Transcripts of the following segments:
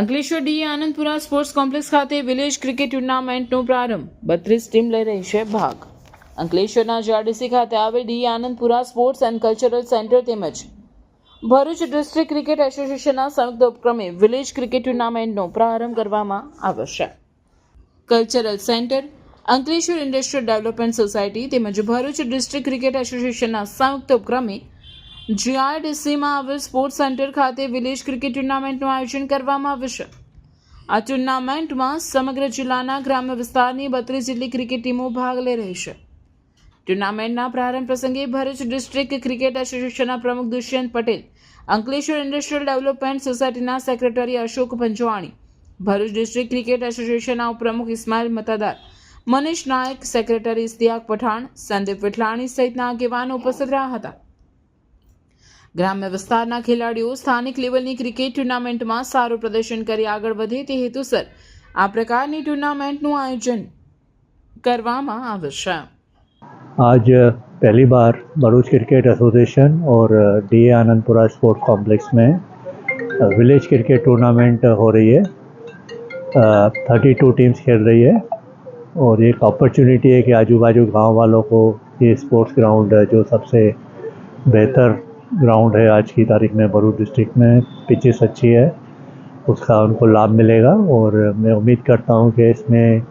Ankleshwar D Anandpura sports complex ખાતે village cricket ટુર્નામેન્ટનો પ્રારંભ. બત્રીસ ટીમ લઈ રહી છે ભાગ. અંકલેશ્વરના જાડીસી ખાતે આવેલ D Anandpura sports and cultural centre તેમજ ભરૂચ ડિસ્ટ્રિક્ટ ક્રિકેટ એસોસિએશનના સંયુક્ત ઉપક્રમે વિલેજ ક્રિકેટ ટુર્નામેન્ટનો પ્રારંભ કરવામાં આવ્યો છે. Cultural centre, Ankleshwar industrial development society તેમજ ભરૂચ ડિસ્ટ્રિક્ટ ક્રિકેટ એસોસિએશનના સંયુક્ત ઉપક્રમે જીઆરડીસીમાં આવેલ સ્પોર્ટ્સ સેન્ટર ખાતે વિલેજ ક્રિકેટ ટુર્નામેન્ટનું આયોજન કરવામાં આવ્યું છે. આ ટુર્નામેન્ટમાં સમગ્ર જિલ્લાના ગ્રામ્ય વિસ્તારની બત્રીસ જેટલી ક્રિકેટ ટીમો ભાગ લઈ રહી છે. ટુર્નામેન્ટના પ્રારંભ પ્રસંગે ભરૂચ ડિસ્ટ્રિક્ટ ક્રિકેટ એસોસિએશનના પ્રમુખ દુષ્યંત પટેલ, અંકલેશ્વર ઇન્ડસ્ટ્રીયલ ડેવલપમેન્ટ સોસાયટીના secretary Ashok Panchwani Bharuch district cricket એસોસિએશનના ઉપપ્રમુખ ઇસ્માઇલ મતાદાર, મનીષ નાયક, સેક્રેટરી ઇસ્તિયાક પઠાણ, સંદીપ વિઠલાણી સહિતના આગેવાનો ઉપસ્થિત રહ્યા હતા. ગ્રામ્ય વિસ્તારના ખેલાડીઓ સ્થાનિક લેવલની ક્રિકેટ ટુર્નામેન્ટમાં સારું પ્રદર્શન કરી આગળ વધે તે હેતુસર આ પ્રકારની ટુર્નામેન્ટનું આયોજન કરવામાં આવે છે आज पहली बार भरूच क्रिकेट एसोसिएशन और डी आनंदपुरा स्पोर्ट कॉम्प्लेक्स में विलेज क्रिकेट टूर्नामेंट हो रही है थर्टी टू टीम्स खेल रही है और एक अपॉर्चुनिटी है कि आजू बाजू गांव वालों को ये स्पोर्ट्स ग्राउंड जो सबसे बेहतर ग्राउंड है। आज की तारीख में भरूच डिस्ट्रिक्ट में पिचेस अच्छी है। उसका उनको लाभ मिलेगा और मैं उम्मीद करता हूँ कि इसमें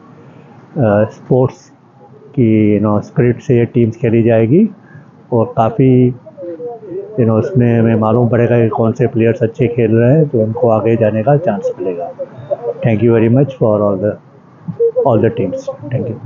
स्पोर्ट्स की यू नो स्पिरिट से ये टीम्स खेली जाएगी और काफ़ी यू नो उसमें हमें मालूम पड़ेगा कि कौन से प्लेयर्स अच्छे खेल रहे हैं तो उनको आगे जाने का चांस मिलेगा। Thank you very much for all the all the teams thank you